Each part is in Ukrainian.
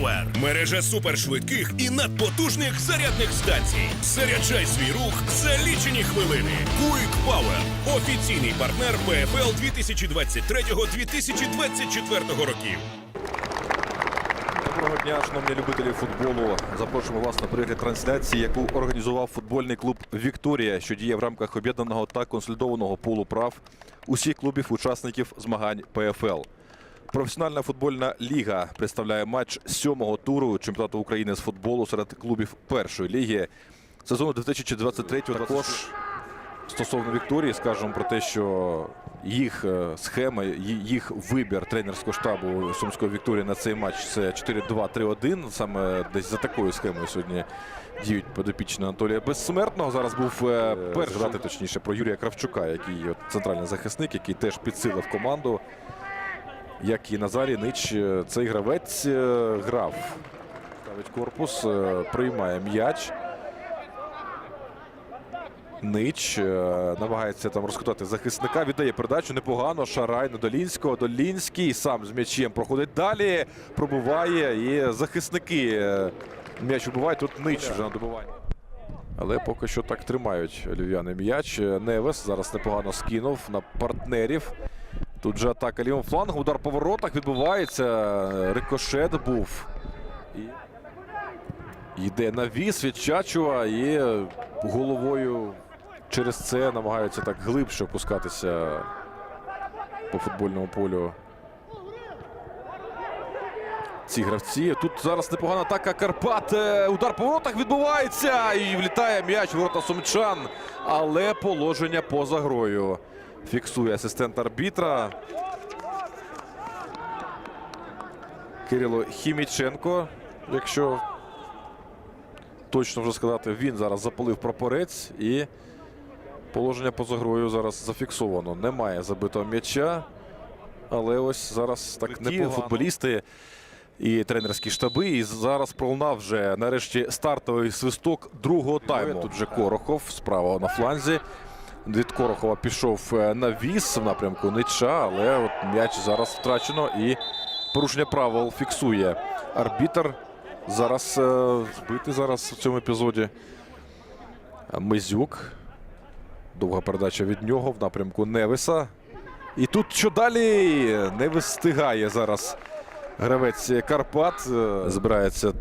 Power – мережа супершвидких і надпотужних зарядних станцій. Заряджай свій рух за лічені хвилини. Quick Power – офіційний партнер ПФЛ 2023-2024 років. Доброго дня, шановні любителі футболу. Запрошуємо вас на перегляд трансляції, яку організував футбольний клуб Вікторія, що діє в рамках об'єднаного та консолідованого пулу прав усіх клубів-учасників змагань ПФЛ. Професіональна футбольна ліга представляє матч сьомого туру чемпіонату України з футболу серед клубів першої ліги сезону 2023 -го. Також стосовно Вікторії, скажемо про те, що їх е, схема, їх вибір тренерського штабу Сумської Вікторії на цей матч це 4-2-3-1. Саме десь за такою схемою сьогодні діють подопічні Анатолія Безсмертного. Зараз був е, перший точніше про Юрія Кравчука, який центральний захисник, який теж підсилив команду. Як і Назарій Нич, е, цей гравець е, грав. Ставить корпус, е, приймає м'яч. Нич намагається там розкутати захисника. Віддає передачу непогано. Шарай на Долінського. Долінський сам з м'ячем проходить далі. Пробуває. І захисники м'яч вибивають. Тут Нич вже на добуванні. Але поки що так тримають львів'яни м'яч. Невес зараз непогано скинув на партнерів. Тут же атака лівим флангом. Удар по воротах відбувається. Рикошет був. І... Йде навіс від Чачува і головою через це намагаються так глибше опускатися по футбольному полю. Ці гравці. Тут зараз непогана атака Карпат. Е, Удар по воротах відбувається. І влітає м'яч ворота сумчан. Але положення поза грою. Фіксує асистент арбітра. Кирило Хіміченко. Якщо точно вже сказати, він зараз запалив прапорець і положення поза грою зараз зафіксовано. Немає забитого м'яча. Але ось зараз так непогано. футболісти і тренерські штаби. І зараз пролунав вже нарешті стартовий свисток другого тайму. Тут вже Корохов справа на фланзі. Від Корохова пішов е, навіс в напрямку Нича, але от м'яч зараз втрачено і порушення правил фіксує арбітр. Зараз е, збитий зараз в цьому епізоді. Мизюк. Довга передача від нього в напрямку Невеса. І тут що далі? Не встигає зараз гравець Карпат. Е, Збирається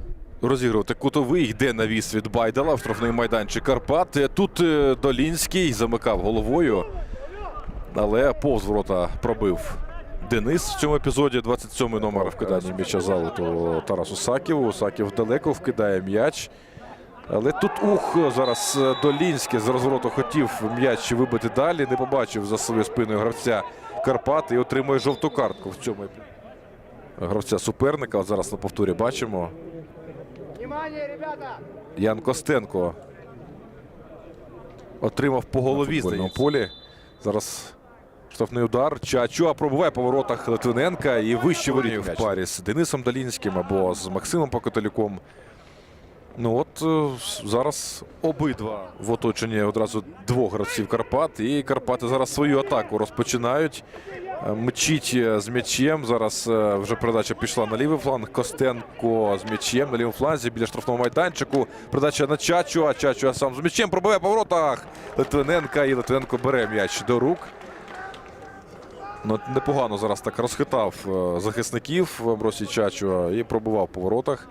розігрувати кутовий. Йде навіс від Байдала в штрафний майданчик Карпат. Е, Тут е, Долінський замикав головою. Але повз пробив Денис в цьому епізоді. 27-й номер вкидання м'яча залу Тарасу Саківу. Саків далеко вкидає м'яч. Але тут ух, зараз е, Долінський з розвороту хотів м'яч вибити далі. Не побачив за своєю спиною гравця Карпат і отримує жовту картку в цьому гравця суперника. Зараз на повторі бачимо. Внимание, ребята! Ян Костенко отримав по голові на полі. Зараз штрафний удар. Чачуа пробуває по воротах Литвиненка і вище воріт в парі з Денисом Долінським або з Максимом Покотелюком. Ну от е, зараз обидва в оточенні одразу двох гравців Карпат. І Карпати зараз свою атаку розпочинають. Е, Мчить е, з м'ячем. Зараз е, вже передача пішла на лівий фланг. Костенко з м'ячем на лівому фланзі біля штрафного майданчику. Передача на Чачуа. Чачуа сам з м'ячем пробиває по воротах Литвиненка. І Литвиненко бере м'яч до рук. Ну, непогано зараз так розхитав захисників Амбросій Чачуа і пробував по воротах.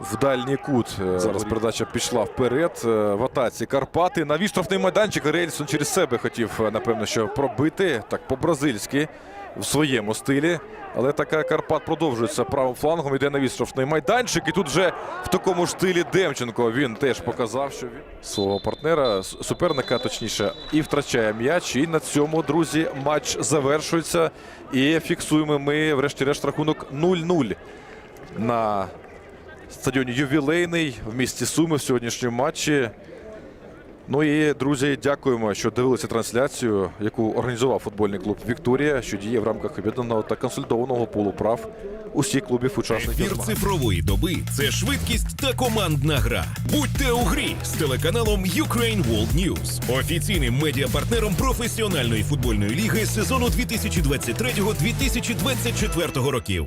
В дальній кут е, зараз передача пішла вперед. Е, В атаці Карпати. Навіс штрафний майданчик. Рельсон через себе хотів, е, напевно, що пробити. Так, по-бразильськи в своєму стилі. Але така Карпат продовжується правим флангом. Йде навіс штрафний майданчик. І тут вже в такому ж стилі Демченко він теж показав, що він свого партнера, суперника, точніше, і втрачає м'яч. І на цьому, друзі, матч завершується. І фіксуємо ми, врешті-решт, рахунок 0-0 на стадіоні ювілейний в місті Суми в сьогоднішньому матчі. Ну і друзі, дякуємо, що дивилися трансляцію, яку організував футбольний клуб Вікторія, що діє в рамках об'єднаного та консолідованого пулу прав усіх клубів учасників. Ефір цифрової доби це швидкість та командна гра. Будьте у грі з телеканалом Ukraine World News, офіційним медіапартнером професіональної футбольної ліги сезону 2023-2024 років.